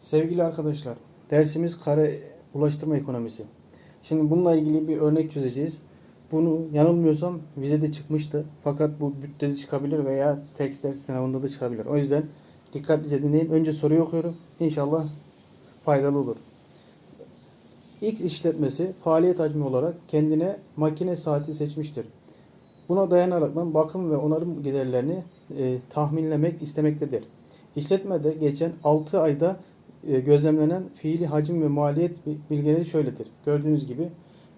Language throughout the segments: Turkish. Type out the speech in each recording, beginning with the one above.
Sevgili arkadaşlar, dersimiz kare ulaştırma ekonomisi. Şimdi bununla ilgili bir örnek çözeceğiz. Bunu yanılmıyorsam vizede çıkmıştı. Fakat bu bütte de çıkabilir veya tekst ders sınavında da çıkabilir. O yüzden dikkatlice dinleyin. Önce soruyu okuyorum. İnşallah faydalı olur. X işletmesi faaliyet hacmi olarak kendine makine saati seçmiştir. Buna dayanarak bakım ve onarım giderlerini e, tahminlemek istemektedir. İşletmede geçen 6 ayda gözlemlenen fiili hacim ve maliyet bi- bilgileri şöyledir. Gördüğünüz gibi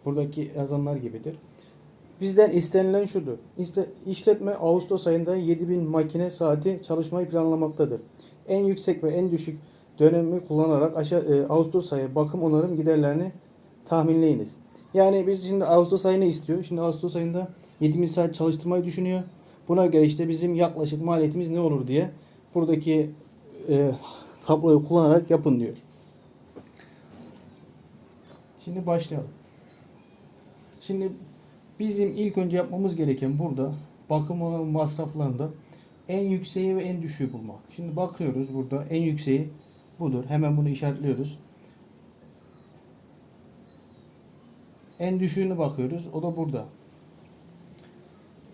buradaki yazanlar gibidir. Bizden istenilen şudur. İşletme Ağustos ayında 7000 makine saati çalışmayı planlamaktadır. En yüksek ve en düşük dönemi kullanarak aşağı, e, Ağustos ayı bakım onarım giderlerini tahminleyiniz. Yani biz şimdi Ağustos ayını istiyor. Şimdi Ağustos ayında 7000 saat çalıştırmayı düşünüyor. Buna göre işte bizim yaklaşık maliyetimiz ne olur diye buradaki e, tabloyu kullanarak yapın diyor. Şimdi başlayalım. Şimdi bizim ilk önce yapmamız gereken burada bakım olan masraflarında en yükseği ve en düşüğü bulmak. Şimdi bakıyoruz burada en yükseği budur. Hemen bunu işaretliyoruz. En düşüğünü bakıyoruz. O da burada.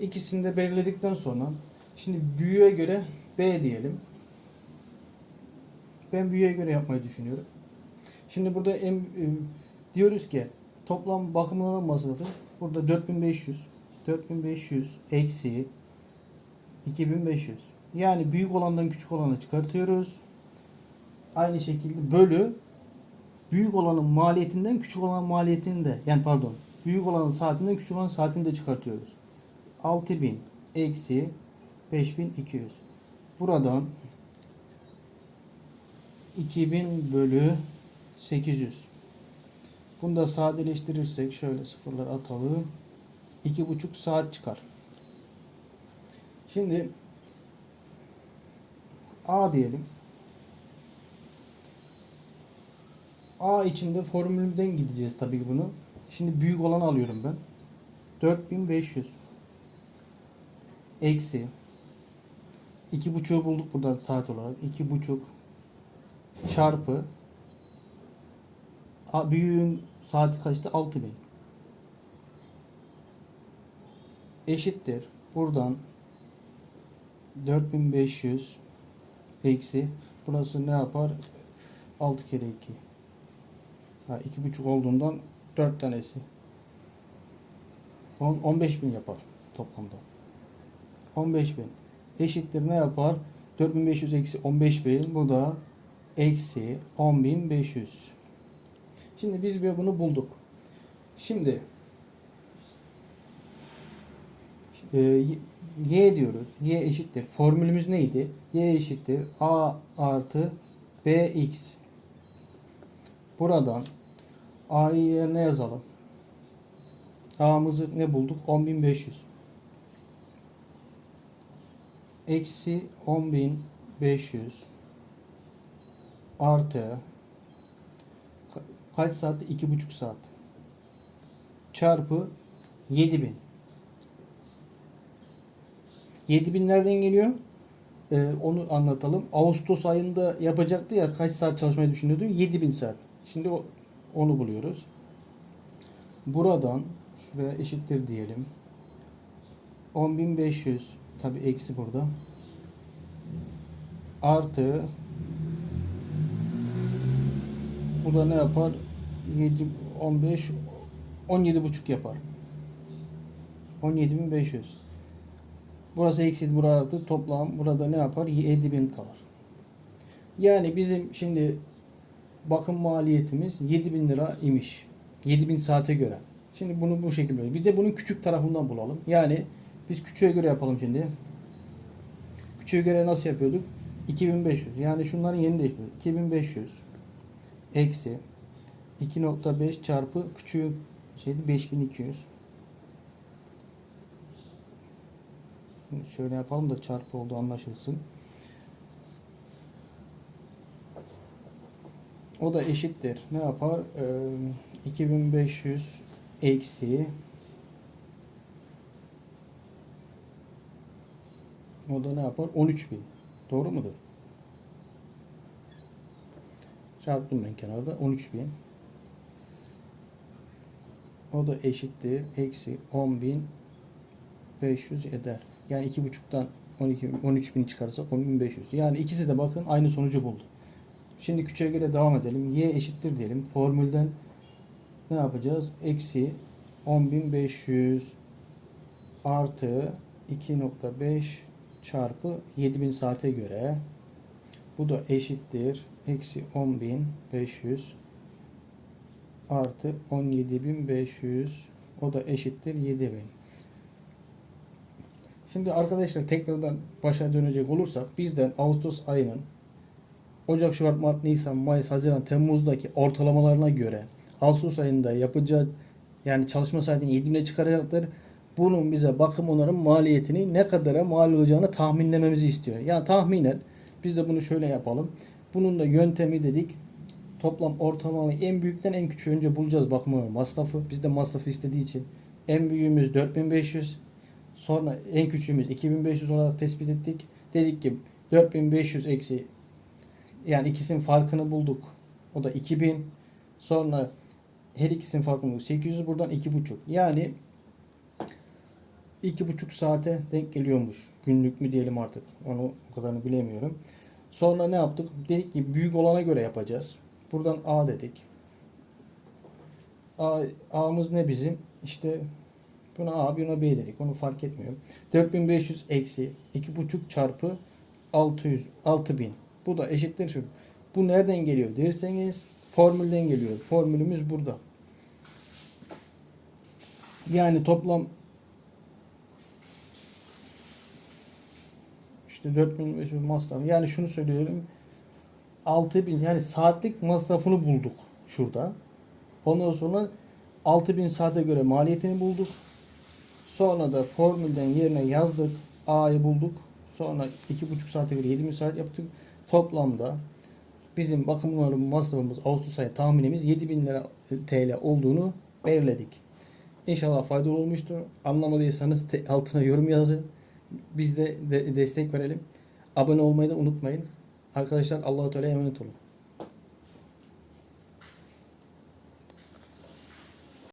İkisini de belirledikten sonra şimdi büyüğe göre B diyelim. Ben büyüğe göre yapmayı düşünüyorum. Şimdi burada en, e, diyoruz ki toplam bakımlanan masrafı burada 4500 4500 eksi 2500. Yani büyük olandan küçük olanı çıkartıyoruz. Aynı şekilde bölü büyük olanın maliyetinden küçük olan maliyetini de yani pardon büyük olanın saatinden küçük olanın saatini de çıkartıyoruz. 6000 eksi 5200. Buradan 2000 bölü 800. Bunu da sadeleştirirsek şöyle sıfırlar atalım. 2,5 saat çıkar. Şimdi A diyelim. A içinde formülden gideceğiz tabii bunu. Şimdi büyük olanı alıyorum ben. 4500 eksi 2,5'u bulduk buradan saat olarak. 2,5 çarpı büyüğün saati kaçtı? 6000. Eşittir. Buradan 4500 eksi burası ne yapar? 6 kere 2. Ha, 2,5 olduğundan 4 tanesi. 10, 15.000 yapar toplamda. 15.000 eşittir ne yapar? 4500 eksi 15.000 bu da eksi 10.500. Şimdi biz bir bunu bulduk. Şimdi e, y- diyoruz. Y eşittir. Formülümüz neydi? Y eşittir. A artı bx. Buradan a'yı yerine yazalım. A'mızı ne bulduk? 10.500. Eksi 10.500 artı ka- kaç saat? 2,5 saat. Çarpı 7000. 7000 nereden geliyor? Ee, onu anlatalım. Ağustos ayında yapacaktı ya kaç saat çalışmayı düşünüyordu? 7000 saat. Şimdi o, onu buluyoruz. Buradan şuraya eşittir diyelim. 10.500 tabi eksi burada. Artı bu da ne yapar? 7, 15, 17 buçuk yapar. 17.500. Burası eksi burada artı toplam burada ne yapar? 7.000 kalır. Yani bizim şimdi bakım maliyetimiz 7000 lira imiş. 7000 saate göre. Şimdi bunu bu şekilde. Bir de bunun küçük tarafından bulalım. Yani biz küçüğe göre yapalım şimdi. Küçüğe göre nasıl yapıyorduk? 2500. Yani şunların yeni değiştiriyoruz. 2500 eksi 2.5 çarpı küçüğü şeydi 5200. Şimdi Şöyle yapalım da çarpı oldu anlaşılsın. O da eşittir. Ne yapar? Ee, 2500 eksi o da ne yapar? 13000. Doğru mudur? Çarptım ben kenarda 13.000. O da eşittir. Eksi 10.500 eder. Yani 2.5'tan 12 13.000 çıkarsa 10.500. Yani ikisi de bakın aynı sonucu buldu. Şimdi küçüğe göre devam edelim. Y eşittir diyelim. Formülden ne yapacağız? Eksi 10.500 artı 2.5 çarpı 7000 saate göre bu da eşittir. Eksi 10.500 artı 17.500 o da eşittir 7.000. Şimdi arkadaşlar tekrardan başa dönecek olursak bizden Ağustos ayının Ocak, Şubat, Mart, Nisan, Mayıs, Haziran, Temmuz'daki ortalamalarına göre Ağustos ayında yapacağı yani çalışma saatini 7'ine çıkaracaklar. Bunun bize bakım onarım maliyetini ne kadara mal olacağını tahminlememizi istiyor. Yani tahminen biz de bunu şöyle yapalım. Bunun da yöntemi dedik. Toplam ortalamayı en büyükten en küçüğü önce bulacağız onarım masrafı. Biz de masrafı istediği için en büyüğümüz 4500. Sonra en küçüğümüz 2500 olarak tespit ettik. Dedik ki 4500 eksi yani ikisinin farkını bulduk. O da 2000. Sonra her ikisinin farkını bulduk. 800 buradan 2,5. Yani 2,5 saate denk geliyormuş. Günlük mü diyelim artık. Onu o kadarını bilemiyorum. Sonra ne yaptık? Dedik ki büyük olana göre yapacağız. Buradan A dedik. A, A'mız ne bizim? İşte buna A, buna B dedik. Onu fark etmiyor. 4500 eksi 2,5 çarpı 600, 6000. Bu da eşittir. Bu nereden geliyor derseniz formülden geliyor. Formülümüz burada. Yani toplam işte 4500 masraf. Yani şunu söylüyorum. 6000 yani saatlik masrafını bulduk şurada. Ondan sonra 6000 saate göre maliyetini bulduk. Sonra da formülden yerine yazdık. A'yı bulduk. Sonra 2,5 saate göre 7000 saat yaptık. Toplamda bizim bakımların masrafımız Ağustos ayı tahminimiz 7000 lira TL olduğunu belirledik. İnşallah faydalı olmuştur. Anlamadıysanız altına yorum yazın. Biz de, de destek verelim. Abone olmayı da unutmayın. Arkadaşlar Allahu Teala'ya emanet olun.